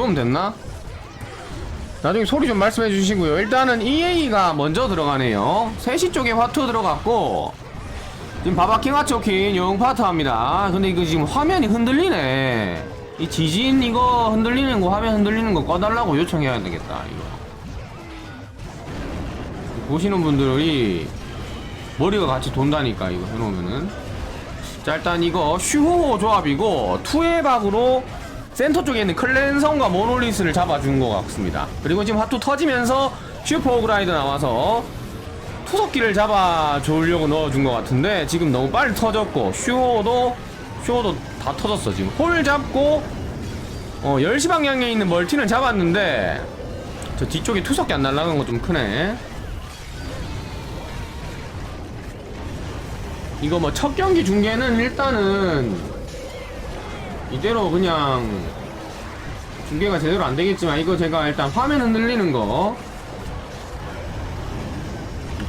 정도면 됐나? 나중에 소리 좀 말씀해 주시고요. 일단은 EA가 먼저 들어가네요. 3시 쪽에 화투 들어갔고, 지금 바바킹 하초킨 영 파트 합니다. 근데 이거 지금 화면이 흔들리네. 이 지진 이거 흔들리는 거, 화면 흔들리는 거 꺼달라고 요청해야 되겠다, 이거. 보시는 분들이 머리가 같이 돈다니까, 이거 해놓으면은. 자, 일단 이거 슈호 조합이고, 투의 박으로 센터 쪽에 있는 클랜성과 모놀리스를 잡아준 것 같습니다. 그리고 지금 화투 터지면서 슈퍼 오그라이드 나와서 투석기를 잡아주려고 넣어준 것 같은데 지금 너무 빨리 터졌고 슈호도 슈호도 다 터졌어 지금 홀 잡고 어 10시 방향에 있는 멀티는 잡았는데 저 뒤쪽에 투석기 안 날라간 거 좀 크네 이거 뭐 첫 경기 중계는 일단은 이대로 그냥 중계가 제대로 안 되겠지만 이거 제가 일단 화면 흔들리는 거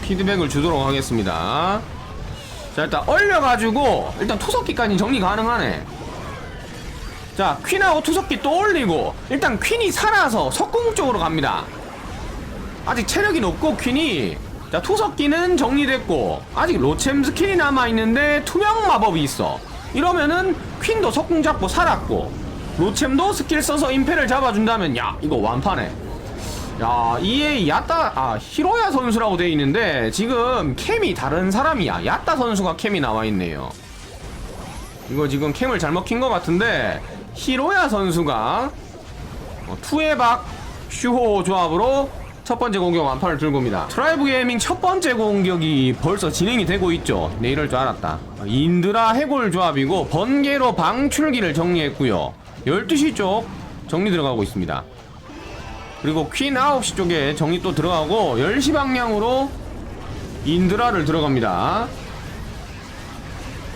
피드백을 주도록 하겠습니다. 자 일단 얼려가지고 일단 투석기까지 정리 가능하네. 자 퀸하고 투석기 또 올리고 일단 퀸이 살아서 석궁 쪽으로 갑니다. 아직 체력이 높고 퀸이 자 투석기는 정리됐고 아직 로챔 스킬이 남아있는데 투명 마법이 있어 이러면은 퀸도 석궁 잡고 살았고 로챔도 스킬 써서 임페를 잡아준다면 야 이거 완판해 야 EA 야따 아 히로야 선수라고 돼 있는데 지금 캠이 다른 사람이야 야따 선수가 캠이 나와 있네요 이거 지금 캠을 잘못 킨 것 같은데 히로야 선수가 어, 투에박 슈호 조합으로 첫 번째 공격 완판을 들고 옵니다. 트라이브 게이밍 첫 번째 공격이 벌써 진행이 되고 있죠. 네, 이럴 줄 알았다. 인드라 해골 조합이고 번개로 방출기를 정리했고요. 12시 쪽 정리 들어가고 있습니다. 그리고 퀸 9시 쪽에 정리 또 들어가고 10시 방향으로 인드라를 들어갑니다.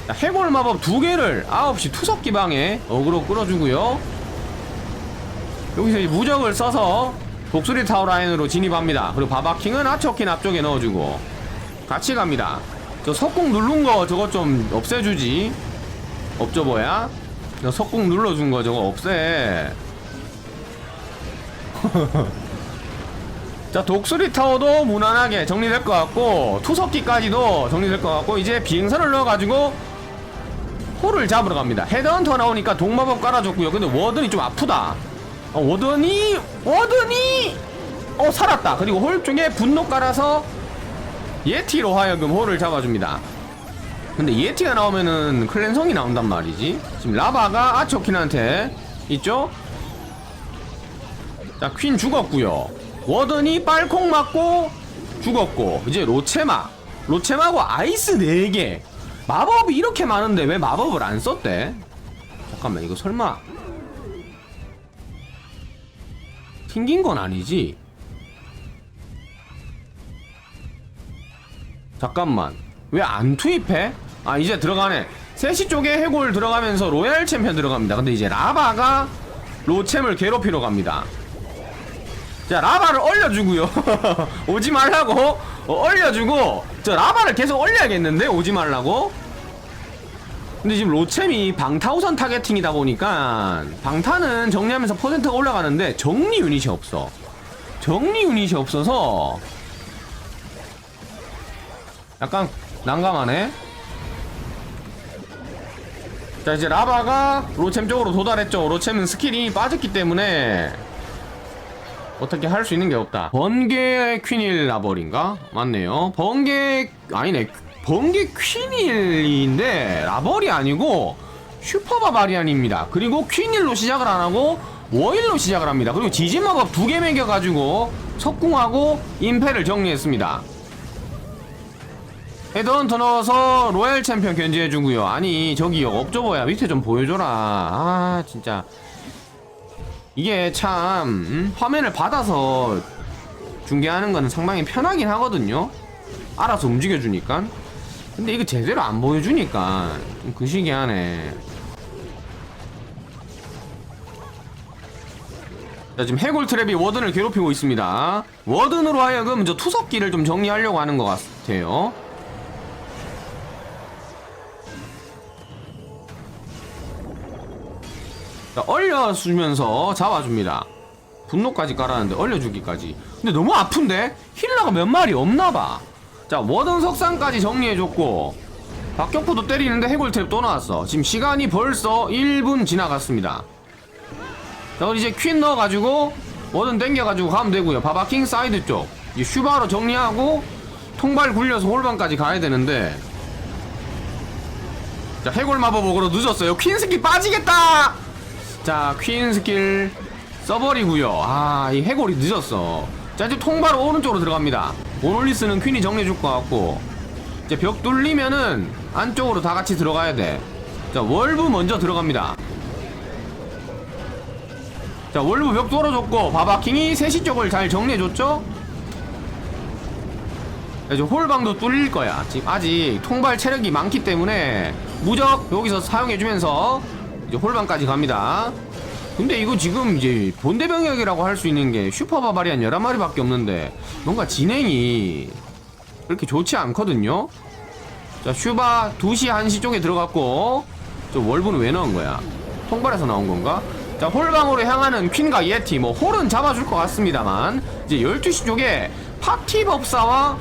자, 해골 마법 두 개를 9시 투석 기 방에 어그로 끌어주고요. 여기서 이제 무적을 써서 독수리 타워 라인으로 진입합니다. 그리고 바바킹은 아처킨 앞쪽에 넣어주고 같이 갑니다. 저 석궁 누른 거 저거 좀 없애주지. 업저버야. 저 석궁 눌러준 거 저거 없애. 자 독수리 타워도 무난하게 정리될 것 같고 투석기까지도 정리될 것 같고 이제 비행선을 넣어가지고 홀을 잡으러 갑니다. 헤드헌터 나오니까 동마법 깔아줬고요. 근데 워든이 좀 아프다. 어, 워든이 워든이 어 살았다. 그리고 홀 쪽에 분노 깔아서 예티로 하여금 홀을 잡아줍니다. 근데 예티가 나오면은 클랜성이 나온단 말이지. 지금 라바가 아초킨한테 있죠? 자, 퀸 죽었고요. 워든이 빨콩 맞고 죽었고 이제 로체마 로체마고 아이스 4개 마법이 이렇게 많은데 왜 마법을 안 썼대? 잠깐만 이거 설마 튕긴 건 아니지? 잠깐만 왜 안 투입해? 아 이제 들어가네. 3시 쪽에 해골 들어가면서 로얄 챔피언 들어갑니다. 근데 이제 라바가 로챔을 괴롭히러 갑니다. 자 라바를 얼려주고요. 오지 말라고. 어, 얼려주고. 저 라바를 계속 얼려야겠는데? 오지 말라고. 근데 지금 로챔이 방타우선 타겟팅이다 보니까 방타는 정리하면서 퍼센트가 올라가는데 정리 유닛이 없어. 정리 유닛이 없어서 약간 난감하네 자 이제 라바가 로챔 쪽으로 도달했죠 로챔은 스킬이 빠졌기 때문에 어떻게 할 수 있는 게 없다. 번개 퀸일 라벌인가? 맞네요. 번개 아니네. 번개 퀸일인데 라벌이 아니고 슈퍼 바바리안입니다. 그리고 퀸일로 시작을 안 하고 워일로 시작을 합니다. 그리고 지진 마법 두 개 매겨 가지고 석궁하고 임페를 정리했습니다. 헤드헌터 넣어서 로얄 챔피언 견제해주고요. 아니 저기요 업저버야 밑에 좀 보여줘라. 아 진짜 이게 참 음? 화면을 받아서 중계하는 거는 상당히 편하긴 하거든요. 알아서 움직여주니까. 근데 이거 제대로 안 보여주니까 좀 그시기하네. 자 지금 해골 트랩이 워든을 괴롭히고 있습니다. 워든으로 하여금 저 투석기를 좀 정리하려고 하는 것 같아요. 올려주면서 잡아줍니다. 분노까지 깔았는데 올려주기까지. 근데 너무 아픈데 힐러가 몇 마리 없나봐. 자 워든 석상까지 정리해줬고 박격포도 때리는데 해골탭 또 나왔어. 지금 시간이 벌써 1분 지나갔습니다. 자 이제 퀸 넣어가지고 워든 땡겨가지고 가면 되고요. 바바킹 사이드 쪽 이제 슈바로 정리하고 통발 굴려서 홀방까지 가야 되는데 자 해골 마법으로 늦었어요. 퀸 스킬 빠지겠다. 자 퀸 스킬 써버리고요. 아 이 해골이 늦었어. 자 이제 통발 오른쪽으로 들어갑니다. 모놀리스는 퀸이 정리해줄 것 같고 이제 벽 뚫리면은 안쪽으로 다 같이 들어가야 돼. 자 월브 먼저 들어갑니다. 자 월브 벽 뚫어줬고 바바킹이 3시 쪽을 잘 정리해줬죠? 이제 홀방도 뚫릴 거야. 지금 아직 통발 체력이 많기 때문에 무적 여기서 사용해주면서 이제 홀방까지 갑니다. 근데 이거 지금 이제 본대 병력이라고 할 수 있는 게 슈퍼 바바리안 11마리밖에 없는데 뭔가 진행이 그렇게 좋지 않거든요. 자 슈바 2시 1시 쪽에 들어갔고 저 월브는 왜 넣은 거야? 통발에서 나온 건가? 자 홀방으로 향하는 퀸과 예티 뭐 홀은 잡아줄 것 같습니다만 이제 12시 쪽에 파티 법사와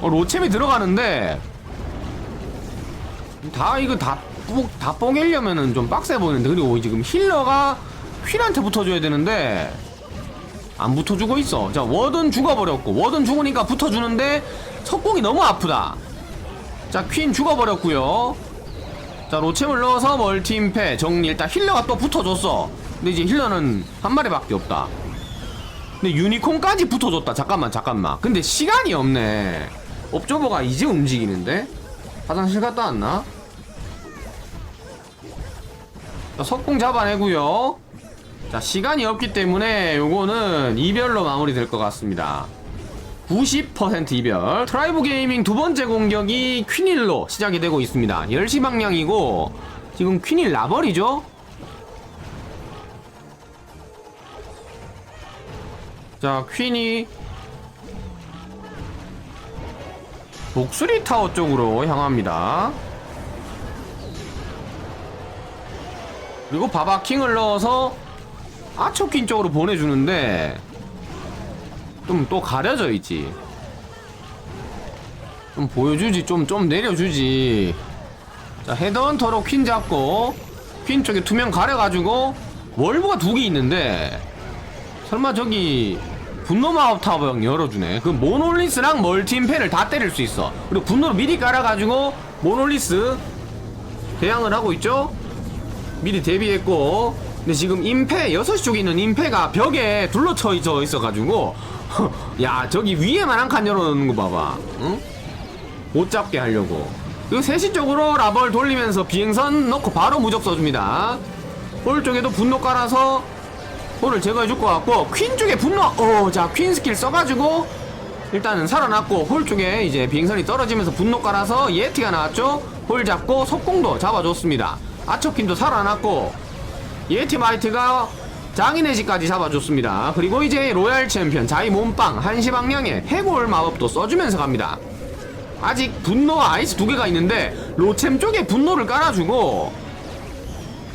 어, 로챔이 들어가는데 다 이거 다, 뽕, 다 뽕이려면은 좀 빡세 보이는데 그리고 지금 힐러가 휠한테 붙어줘야 되는데 안 붙어주고 있어. 자 워든 죽어버렸고 워든 죽으니까 붙어주는데 석공이 너무 아프다. 자 퀸 죽어버렸고요. 자 로챔을 넣어서 멀티임패. 정리 일단 힐러가 또 붙어줬어. 근데 이제 힐러는 한 마리밖에 없다. 근데 유니콘까지 붙어줬다. 잠깐만 잠깐만. 근데 시간이 없네. 옵저버가 이제 움직이는데? 화장실 갔다 왔나? 자, 석궁 잡아내고요. 자 시간이 없기 때문에 요거는 이별로 마무리될 것 같습니다. 90% 이별. 트라이브 게이밍 두 번째 공격이 퀸일로 시작이 되고 있습니다. 10시 방향이고 지금 퀸일 라벌이죠? 자 퀸이 목수리 타워 쪽으로 향합니다 그리고 바바킹을 넣어서 아초퀸 쪽으로 보내주는데 좀 또 가려져 있지. 좀 보여주지 좀좀 내려주지. 자 헤드헌터로 퀸 잡고 퀸 쪽에 투명 가려가지고 월브가 두 개 있는데 설마 저기 분노 마법 타워형 열어주네. 그 모놀리스랑 멀티임패를 다 때릴 수 있어. 그리고 분노를 미리 깔아가지고 모놀리스 대항을 하고 있죠 미리 대비했고 근데 지금 임패 6시 쪽에 있는 임패가 벽에 둘러쳐 있어 있어가지고. 야 저기 위에만 한 칸 열어놓는 거 봐봐. 응? 못 잡게 하려고. 그리고 3시 쪽으로 라벌 돌리면서 비행선 넣고 바로 무적 써줍니다. 홀 쪽에도 분노 깔아서 홀을 제거해줄 것 같고 퀸 쪽에 분노. 어자 퀸 스킬 써가지고 일단은 살아났고 홀 쪽에 이제 비행선이 떨어지면서 분노 깔아서 예티가 나왔죠? 홀 잡고 속공도 잡아줬습니다 아처킨도 살아났고 예티 마이트가 장인의 집까지 잡아줬습니다. 그리고 이제 로얄 챔피언 자이 몸빵 한시 방향에 해골 마법도 써주면서 갑니다. 아직 분노와 아이스 두 개가 있는데 로챔 쪽에 분노를 깔아주고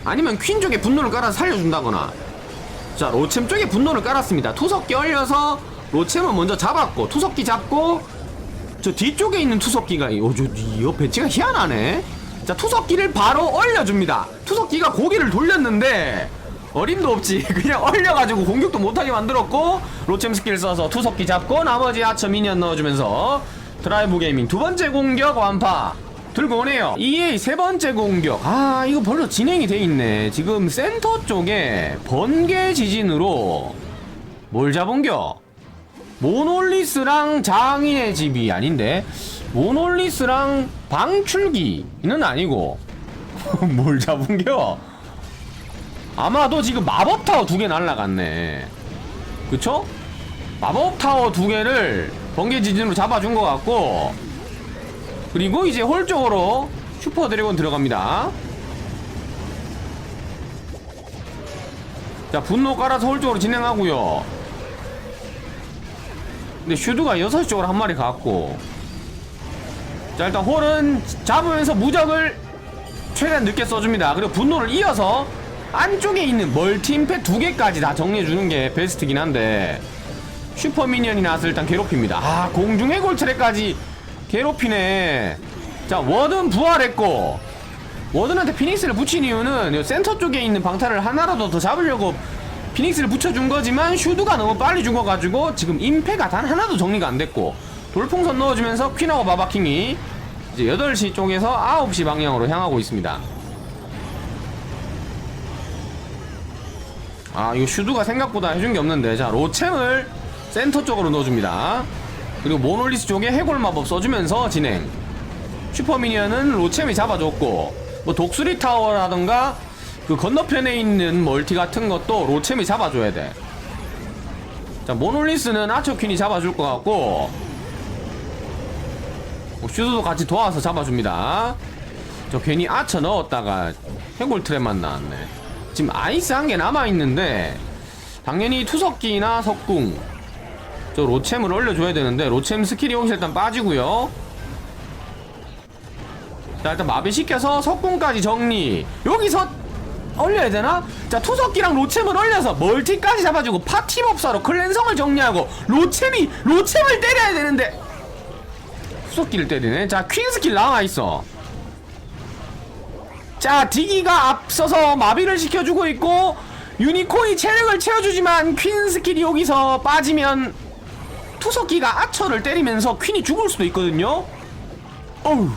아니면 퀸 쪽에 분노를 깔아서 살려준다거나. 자 로챔 쪽에 분노를 깔았습니다. 투석기 얼려서 로챔은 먼저 잡았고 투석기 잡고 저 뒤쪽에 있는 투석기가 어저 이 배치가 희한하네 자 투석기를 바로 얼려줍니다. 투석기가 고개를 돌렸는데 어림도 없지. 그냥 얼려가지고 공격도 못하게 만들었고 로챔 스킬 써서 투석기 잡고 나머지 하처 미니언 넣어주면서 드라이브 게이밍 두 번째 공격 완파. 들고 오네요. EA 세 번째 공격. 아 이거 벌써 진행이 돼 있네. 지금 센터 쪽에 번개 지진으로 뭘 잡은겨 모놀리스랑 장인의 집이 아닌데 모놀리스랑 방출기는 아니고 뭘 잡은겨? 아마도 지금 마법타워 두 개 날라갔네. 그쵸? 마법타워 두 개를 번개 지진으로 잡아준 것 같고 그리고 이제 홀 쪽으로 슈퍼 드래곤 들어갑니다. 자 분노 깔아서 홀 쪽으로 진행하고요 근데 슈드가 6시 쪽으로 한 마리 갔고 자 일단 홀은 잡으면서 무적을 최대한 늦게 써줍니다. 그리고 분노를 이어서 안쪽에 있는 멀티 임팩 두 개까지 다 정리해주는 게 베스트긴 한데 슈퍼 미니언이 나와서 일단 괴롭힙니다. 아 공중 해골 트랙까지 괴롭히네. 자 워든 부활했고 워든한테 피닉스를 붙인 이유는 이 센터 쪽에 있는 방탄을 하나라도 더 잡으려고 피닉스를 붙여준 거지만 슈드가 너무 빨리 죽어가지고 지금 임페가 단 하나도 정리가 안 됐고 돌풍선 넣어주면서 퀸하고 바바킹이 이제 8시 쪽에서 9시 방향으로 향하고 있습니다. 아 이거 슈드가 생각보다 해준 게 없는데 자 로챔을 센터 쪽으로 넣어줍니다. 그리고 모놀리스 쪽에 해골 마법 써주면서 진행. 슈퍼미니언은 로챔이 잡아줬고 뭐 독수리 타워라던가 그 건너편에 있는 멀티 같은 것도 로챔이 잡아줘야 돼. 자 모놀리스는 아처퀸이 잡아줄 것 같고 뭐 슈즈도 같이 도와서 잡아줍니다. 저 괜히 아처 넣었다가 해골 트랩만 나왔네. 지금 아이스 한 개 남아 있는데 당연히 투석기나 석궁 저 로챔을 올려줘야 되는데 로챔 스킬이 여기서 일단 빠지고요. 자 일단 마비시켜서 석궁까지 정리 여기서 올려야 되나? 자 투석기랑 로챔을 올려서 멀티까지 잡아주고 파티법사로 클랜성을 정리하고 로챔이 로챔을 때려야 되는데 투석기를 때리네. 자 퀸스킬 나와있어. 자 디기가 앞서서 마비를 시켜주고 있고 유니콘이 체력을 채워주지만 퀸 스킬이 여기서 빠지면 투석기가 아처를 때리면서 퀸이 죽을 수도 있거든요. 어우.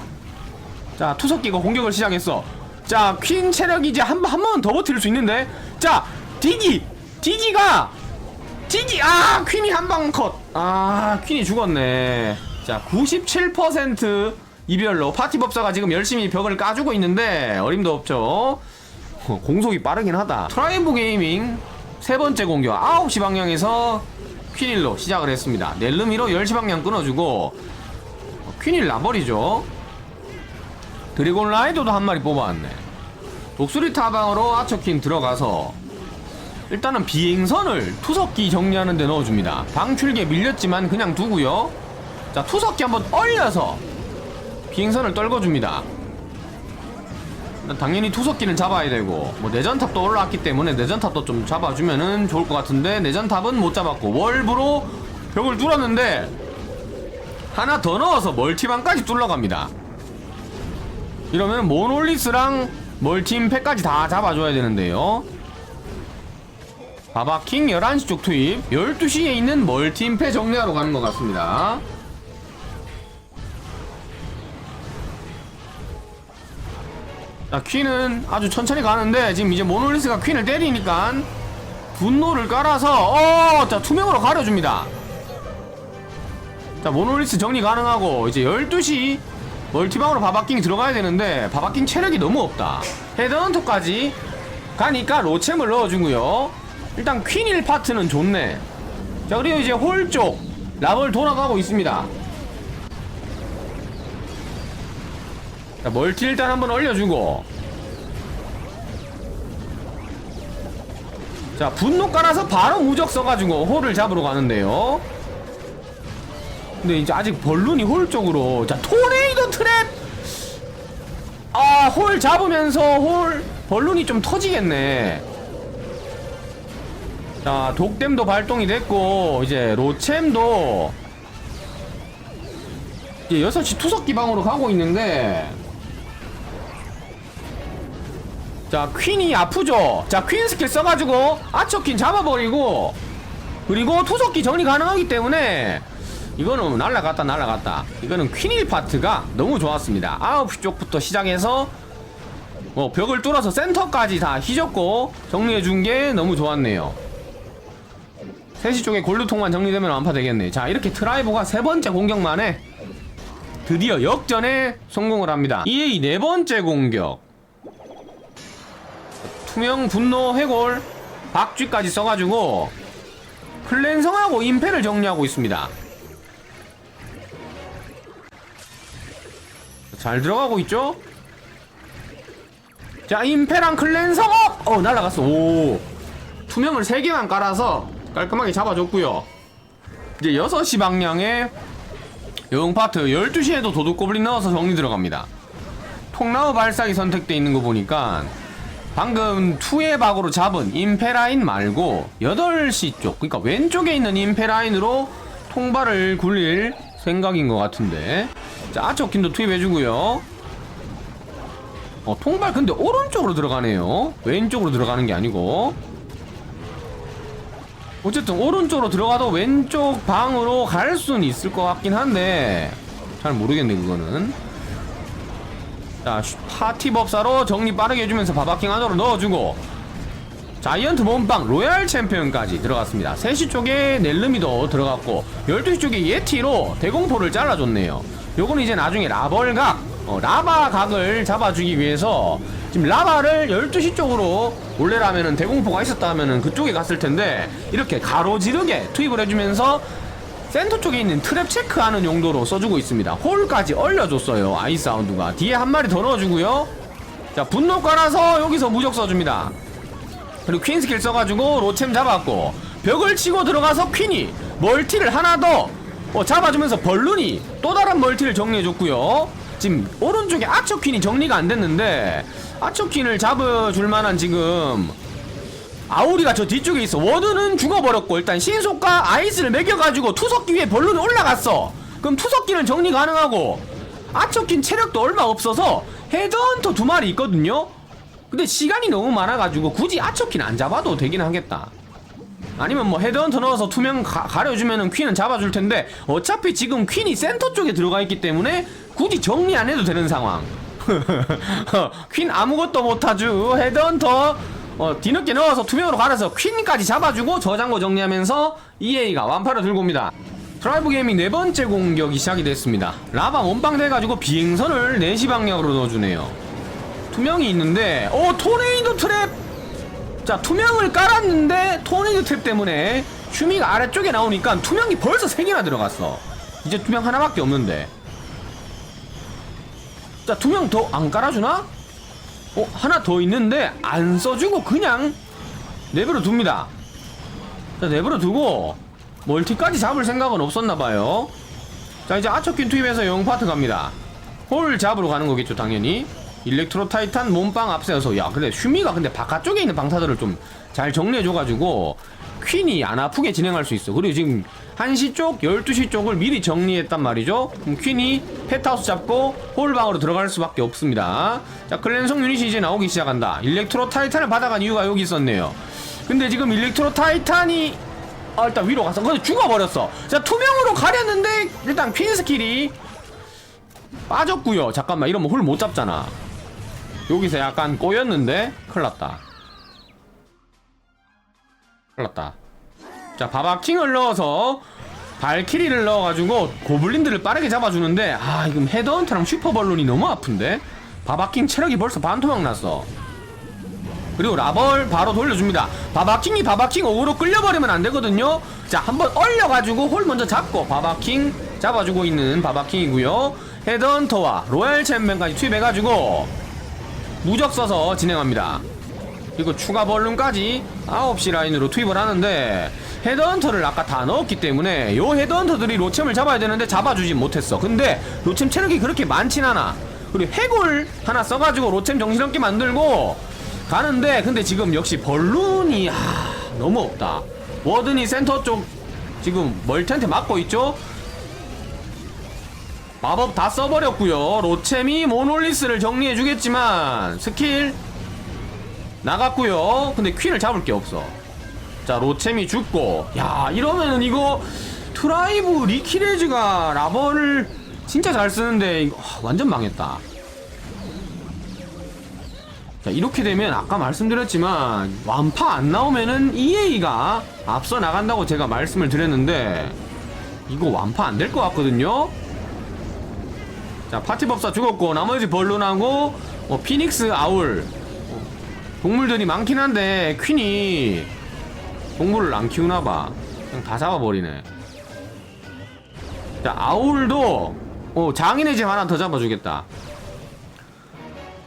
자 투석기가 공격을 시작했어 자 퀸 체력이 이제 한 한 번 더 버틸 수 있는데. 자 디기 디기가 디기 아 퀸이 한 방 컷 아 퀸이 죽었네. 자 97% 이별로 파티법사가 지금 열심히 벽을 까주고 있는데 어림도 없죠. 어, 공속이 빠르긴 하다. 트라이브 게이밍 세 번째 공격 9시 방향에서 퀸일로 시작을 했습니다. 넬르미로 10시 방향 끊어주고 어, 퀸일 나버리죠 드래곤 라이더도 한 마리 뽑아왔네. 독수리 타방으로 아처킨 들어가서 일단은 비행선을 투석기 정리하는 데 넣어줍니다. 방출기에 밀렸지만 그냥 두고요. 자 투석기 한번 얼려서 비행선을 떨궈줍니다. 당연히 투석기는 잡아야 되고 뭐 내전탑도 올라왔기 때문에 내전탑도 좀 잡아주면은 좋을 것 같은데 내전탑은 못 잡았고 월브로 벽을 뚫었는데 하나 더 넣어서 멀티방까지 뚫러갑니다. 이러면 모놀리스랑 멀티임팩까지 다 잡아줘야 되는데요. 바바킹 11시 쪽 투입 12시에 있는 멀티임팩 정리하러 가는 것 같습니다. 자 퀸은 아주 천천히 가는데 지금 이제 모놀리스가 퀸을 때리니까 분노를 깔아서 어자 투명으로 가려줍니다. 자 모놀리스 정리 가능하고 이제 12시 멀티방으로 바바킹 들어가야 되는데 바바킹 체력이 너무 없다. 헤드헌터까지 가니까 로챔을 넣어주고요. 일단 퀸일 파트는 좋네. 자 그리고 이제 홀쪽 랍을 돌아가고 있습니다. 자 멀티 일단 한번 올려주고. 자 분노 깔아서 바로 무적 써가지고 홀을 잡으러 가는데요 근데 이제 아직 벌룬이 홀 쪽으로 자 토네이도 트랩! 아 홀 잡으면서 홀 벌룬이 좀 터지겠네. 자 독댐도 발동이 됐고 이제 로챔도 이제 6시 투석 기방으로 가고 있는데 자 퀸이 아프죠? 자 퀸 스킬 써가지고 아처 퀸 잡아버리고 그리고 투석기 정리 가능하기 때문에 이거는 날라갔다 날라갔다. 이거는 퀸일 파트가 너무 좋았습니다. 9시 쪽부터 시작해서 뭐 벽을 뚫어서 센터까지 다 휘졌고 정리해준 게 너무 좋았네요. 3시 쪽에 골드통만 정리되면 완파 되겠네 자 이렇게 트라이버가 세 번째 공격만에 드디어 역전에 성공을 합니다. EA 네 번째 공격. 투명 분노 해골 박쥐까지 써가지고 클랜성하고 임페를 정리하고 있습니다 잘 들어가고 있죠? 자 임페랑 클랜성 업! 어 날라갔어 오 투명을 3개만 깔아서 깔끔하게 잡아줬고요 이제 6시 방향에 용 파트 12시에도 도둑고블린 넣어서 정리 들어갑니다 통나무 발사기 선택돼 있는 거 보니까 방금 투의 박으로 잡은 임페라인 말고 8시 쪽 그러니까 왼쪽에 있는 임페라인으로 통발을 굴릴 생각인 것 같은데. 자 아초킨도 투입해주고요. 어 통발 근데 오른쪽으로 들어가네요. 왼쪽으로 들어가는 게 아니고. 어쨌든 오른쪽으로 들어가도 왼쪽 방으로 갈 수는 있을 것 같긴 한데. 잘 모르겠네 그거는. 자 슈- 파티 법사로 정리 빠르게 해주면서 바바킹 안으로 넣어주고 자이언트 몸빵 로얄 챔피언까지 들어갔습니다 3시 쪽에 넬르미도 들어갔고 12시 쪽에 예티로 대공포를 잘라줬네요 요거는 이제 나중에 라벌각 어, 라바 각을 잡아주기 위해서 지금 라바를 12시 쪽으로 원래라면은 대공포가 있었다 하면은 그쪽에 갔을 텐데 이렇게 가로지르게 투입을 해주면서 센터 쪽에 있는 트랩 체크하는 용도로 써주고 있습니다. 홀까지 얼려줬어요. 아이사운드가 뒤에 한 마리 더 넣어주고요. 자 분노 깔아서 여기서 무적 써줍니다. 그리고 퀸 스킬 써가지고 로챔 잡았고 벽을 치고 들어가서 퀸이 멀티를 하나 더 어, 잡아주면서 벌룬이 또 다른 멀티를 정리해줬고요. 지금 오른쪽에 아처 퀸이 정리가 안 됐는데 아처 퀸을 잡아줄 만한 지금 아우리가 저 뒤쪽에 있어. 워드는 죽어버렸고 일단 신속과 아이스를 매겨가지고 투석기 위에 벌룬이 올라갔어. 그럼 투석기는 정리 가능하고 아처킨 체력도 얼마 없어서 헤드헌터 두 마리 있거든요. 근데 시간이 너무 많아가지고 굳이 아처킨 안 잡아도 되긴 하겠다. 아니면 뭐 헤드헌터 넣어서 투명 가, 가려주면은 퀸은 잡아줄 텐데 어차피 지금 퀸이 센터 쪽에 들어가 있기 때문에 굳이 정리 안 해도 되는 상황. 퀸 아무것도 못하죠. 헤드헌터 어, 뒤늦게 넣어서 투명으로 갈아서 퀸까지 잡아주고 저장고 정리하면서 EA가 완파를 들고 옵니다. 트라이브 게이밍 네 번째 공격이 시작이 됐습니다. 라바 원빵 돼가지고 비행선을 4시 방향으로 넣어주네요. 투명이 있는데, 오, 토네이도 트랩! 자, 투명을 깔았는데, 토네이도 트랩 때문에 슈미가 아래쪽에 나오니까 투명이 벌써 3개나 들어갔어. 이제 투명 하나밖에 없는데. 자, 투명 더 안 깔아주나? 어, 하나 더 있는데 안 써주고 그냥 내버려 둡니다. 자, 내버려 두고 멀티까지 잡을 생각은 없었나봐요. 자, 이제 아처킨 투입해서 영 파트 갑니다. 홀 잡으러 가는 거겠죠, 당연히. 일렉트로 타이탄 몸빵 앞세워서 야, 근데 슈미가 근데 바깥쪽에 있는 방사들을 좀 잘 정리해줘가지고 퀸이 안 아프게 진행할 수 있어. 그리고 지금 1시 쪽, 12시 쪽을 미리 정리했단 말이죠. 그럼 퀸이 펫하우스 잡고 홀방으로 들어갈 수밖에 없습니다. 자, 클랜성 유닛이 이제 나오기 시작한다. 일렉트로 타이탄을 받아간 이유가 여기 있었네요. 근데 지금 일렉트로 타이탄이 아, 일단 위로 가서 근데 죽어버렸어. 자, 투명으로 가렸는데 일단 퀸 스킬이 빠졌고요. 잠깐만, 이러면 홀 못 잡잖아. 여기서 약간 꼬였는데 큰일 났다. 큰일 났다. 자, 바바킹을 넣어서 발키리를 넣어가지고 고블린들을 빠르게 잡아주는데 아, 지금 헤드헌터랑 슈퍼벌룬이 너무 아픈데? 바바킹 체력이 벌써 반토막 났어. 그리고 라벌 바로 돌려줍니다. 바바킹이 바바킹 오로 끌려버리면 안 되거든요. 자, 한번 얼려가지고 홀 먼저 잡고 바바킹 잡아주고 있는 바바킹이고요. 헤드헌터와 로얄 챔피언까지 투입해가지고 무적 써서 진행합니다. 그리고 추가 벌룬까지 9시 라인으로 투입을 하는데 헤드헌터를 아까 다 넣었기 때문에 요 헤드헌터들이 로챔을 잡아야 되는데 잡아주지 못했어. 근데 로챔 체력이 그렇게 많진 않아. 그리고 해골 하나 써가지고 로챔 정신없게 만들고 가는데 근데 지금 역시 벌룬이 하, 너무 없다. 워든이 센터 쪽 지금 멀티한테 맞고 있죠? 마법 다 써버렸고요. 로챔이 모놀리스를 정리해주겠지만 스킬 나갔고요. 근데 퀸을 잡을 게 없어. 자 로챔이 죽고. 야 이러면은 이거 트라이브 리키레즈가 라버를 진짜 잘 쓰는데 이거 아, 완전 망했다. 자 이렇게 되면 아까 말씀드렸지만 완파 안 나오면은 EA가 앞서 나간다고 제가 말씀을 드렸는데 이거 완파 안 될 것 같거든요 자 파티법사 죽었고 나머지 벌룬하고 뭐 피닉스 아울. 어, 동물들이 많긴 한데 퀸이 동물을 안 키우나봐. 그냥 다 잡아버리네. 자 아울도 어, 장인의 집 하나 더 잡아주겠다.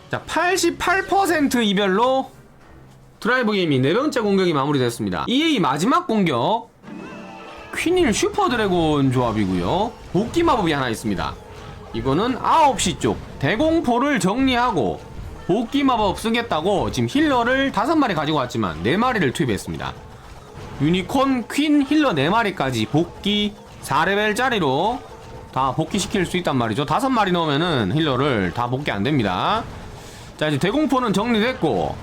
자 88% 이별로 드라이브 게이밍 네 번째 공격이 마무리됐습니다. EA 마지막 공격. 퀸일 슈퍼 드래곤 조합이고요. 복귀 마법이 하나 있습니다 이거는 9시 쪽 대공포를 정리하고 복귀 마법 쓰겠다고 지금 힐러를 다섯 마리 가지고 왔지만 네 마리를 투입했습니다. 유니콘 퀸 힐러 네마리까지 복귀 4레벨짜리로 다 복귀시킬 수 있단 말이죠. 다섯 마리 넣으면은 힐러를 다 복귀 안 됩니다. 자, 이제 대공포는 정리됐고,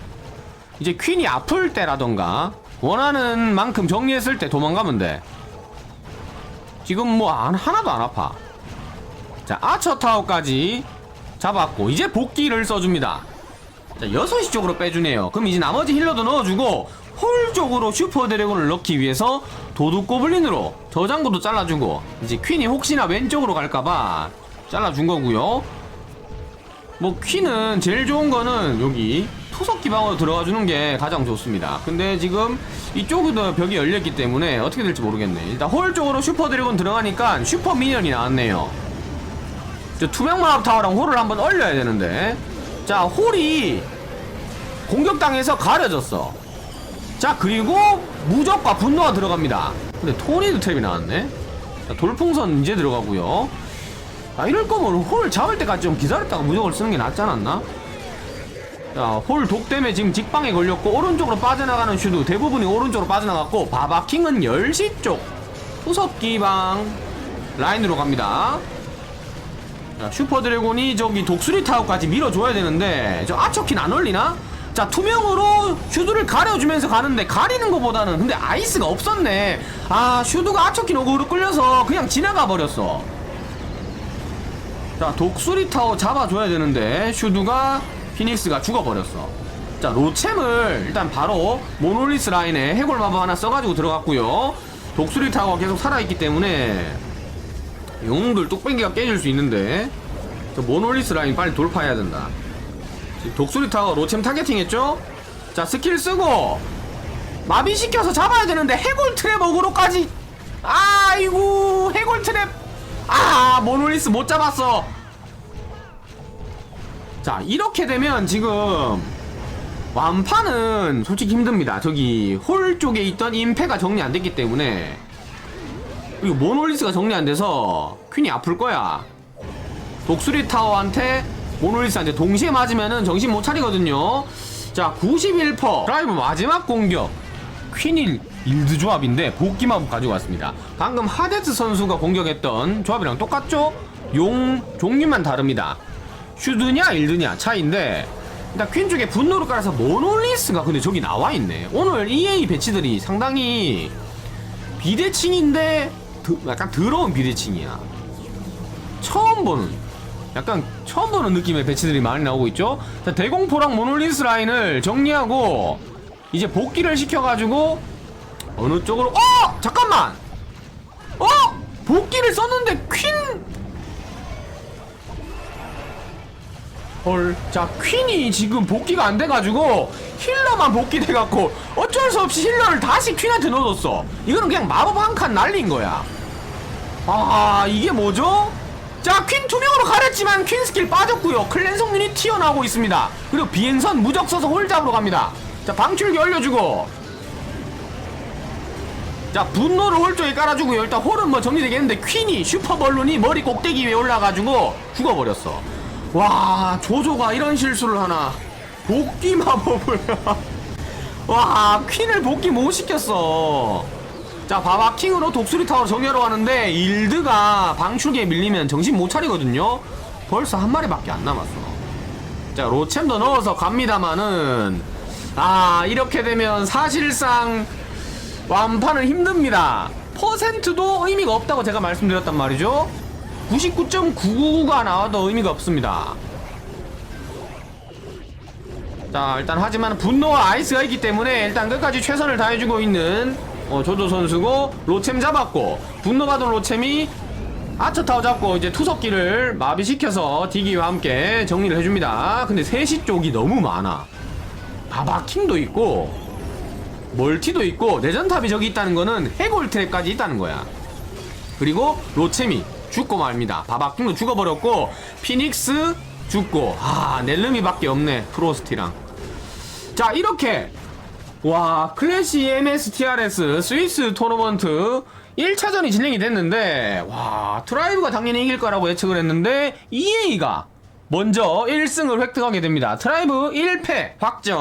이제 퀸이 아플 때라던가, 원하는 만큼 정리했을 때 도망가면 돼. 지금 뭐, 안, 하나도 안 아파. 자, 아처 타워까지 잡았고, 이제 복귀를 써줍니다. 자, 6시 쪽으로 빼주네요. 그럼 이제 나머지 힐러도 넣어주고, 홀 쪽으로 슈퍼 드래곤을 넣기 위해서 도둑 고블린으로 저장고도 잘라주고, 이제 퀸이 혹시나 왼쪽으로 갈까봐 잘라준 거고요. 뭐 퀸은 제일 좋은 거는 여기 투석 기 방으로 들어가 주는 게 가장 좋습니다. 근데 지금 이쪽에도 벽이 열렸기 때문에 어떻게 될지 모르겠네. 일단 홀 쪽으로 슈퍼 드래곤 들어가니까 슈퍼 미니언이 나왔네요. 저 투명 마법 타워랑 홀을 한번 얼려야 되는데. 자, 홀이 공격당해서 가려졌어. 자, 그리고 무적과 분노가 들어갑니다. 근데 토니드 탭이 나왔네. 자, 돌풍선 이제 들어가고요. 아 이럴 거면 홀 잡을 때까지 좀 기다렸다가 무적을 쓰는 게 낫지 않았나? 자, 홀독 때문에 지금 직방에 걸렸고 오른쪽으로 빠져나가는 슈도 대부분이 오른쪽으로 빠져나갔고 바바킹은 10시 쪽 후석기방 라인으로 갑니다. 자, 슈퍼 드래곤이 저기 독수리 타워까지 밀어줘야 되는데 저 아처킨 안 올리나? 자 투명으로 슈드를 가려주면서 가는데 가리는 것보다는 근데 아이스가 없었네. 아 슈드가 아처킨 오그로 끌려서 그냥 지나가 버렸어. 자 독수리 타워 잡아줘야 되는데 슈드가 피닉스가 죽어버렸어. 자 로챔을 일단 바로 모놀리스 라인에 해골 마법 하나 써가지고 들어갔고요. 독수리 타워가 계속 살아있기 때문에 영웅들 뚝배기가 깨질 수 있는데 저 모놀리스 라인 빨리 돌파해야 된다. 독수리 타워 로챔 타겟팅 했죠? 자 스킬 쓰고 마비시켜서 잡아야 되는데 해골 트랩 어그로까지. 아이고 해골 트랩. 아 모놀리스 못 잡았어. 자 이렇게 되면 지금 완파는 솔직히 힘듭니다. 저기 홀 쪽에 있던 임페가 정리 안 됐기 때문에 그리고 모놀리스가 정리 안 돼서 퀸이 아플 거야 독수리 타워한테 모놀리스한테 동시에 맞으면은 정신 못 차리거든요 자 91% 드라이브 마지막 공격 퀸일 일드 조합인데 복귀 마법 가지고 왔습니다. 방금 하데스 선수가 공격했던 조합이랑 똑같죠? 용 종류만 다릅니다. 슈드냐 일드냐 차이인데 일단 퀸 쪽에 분노를 깔아서 모놀리스가 근데 저기 나와 있네. 오늘 EA 배치들이 상당히 비대칭인데 드- 약간 더러운 비대칭이야. 처음 보는 약간 처음 보는 느낌의 배치들이 많이 나오고 있죠. 자, 대공포랑 모놀리스 라인을 정리하고 이제 복귀를 시켜가지고 어느 쪽으로 어 잠깐만 어 복귀를 썼는데 퀸 헐, 자 퀸이 지금 복귀가 안 돼가지고 힐러만 복귀돼갖고 어쩔 수 없이 힐러를 다시 퀸한테 넣어줬어. 이거는 그냥 마법 한 칸 날린 거야. 아 이게 뭐죠? 자 퀸 투명으로 가렸지만 퀸 스킬 빠졌고요. 클랜 성능이 튀어나오고 있습니다. 그리고 비행선 무적 써서 홀 잡으러 갑니다. 자 방출기 올려주고. 자 분노를 홀 쪽에 깔아주고요 일단 홀은 뭐 정리되겠는데 퀸이 슈퍼벌룬이 머리 꼭대기 위에 올라가지고 죽어버렸어. 와 조조가 이런 실수를 하나. 복귀 마법을. 와 퀸을 복귀 못 시켰어 자 바바킹으로 독수리 타워 정리하러 가는데 일드가 방출기에 밀리면 정신 못 차리거든요. 벌써 한 마리밖에 안 남았어. 자 로챔도 넣어서 갑니다마는. 아 이렇게 되면 사실상 완파는 힘듭니다. 퍼센트도 의미가 없다고 제가 말씀드렸단 말이죠. 99.999가 나와도 의미가 없습니다. 자 일단 하지만 분노와 아이스가 있기 때문에 일단 끝까지 최선을 다해주고 있는 어, 조조 선수고 로챔 잡았고 분노 받은 로챔이 아처타워 잡고 이제 투석기를 마비시켜서 디기와 함께 정리를 해줍니다. 근데 3시 쪽이 너무 많아. 바바킹도 있고 멀티도 있고 내전탑이 저기 있다는 거는 해골 트랩까지 있다는 거야. 그리고 로챔이 죽고 말입니다. 바바킹도 죽어버렸고 피닉스 죽고. 아 넬름이밖에 없네 프로스티랑. 자 이렇게 와 클래시 MSTRS 스위스 토너먼트 1차전이 진행이 됐는데 와 트라이브가 당연히 이길 거라고 예측을 했는데 EA가 먼저 1승을 획득하게 됩니다. 트라이브 1패 확정.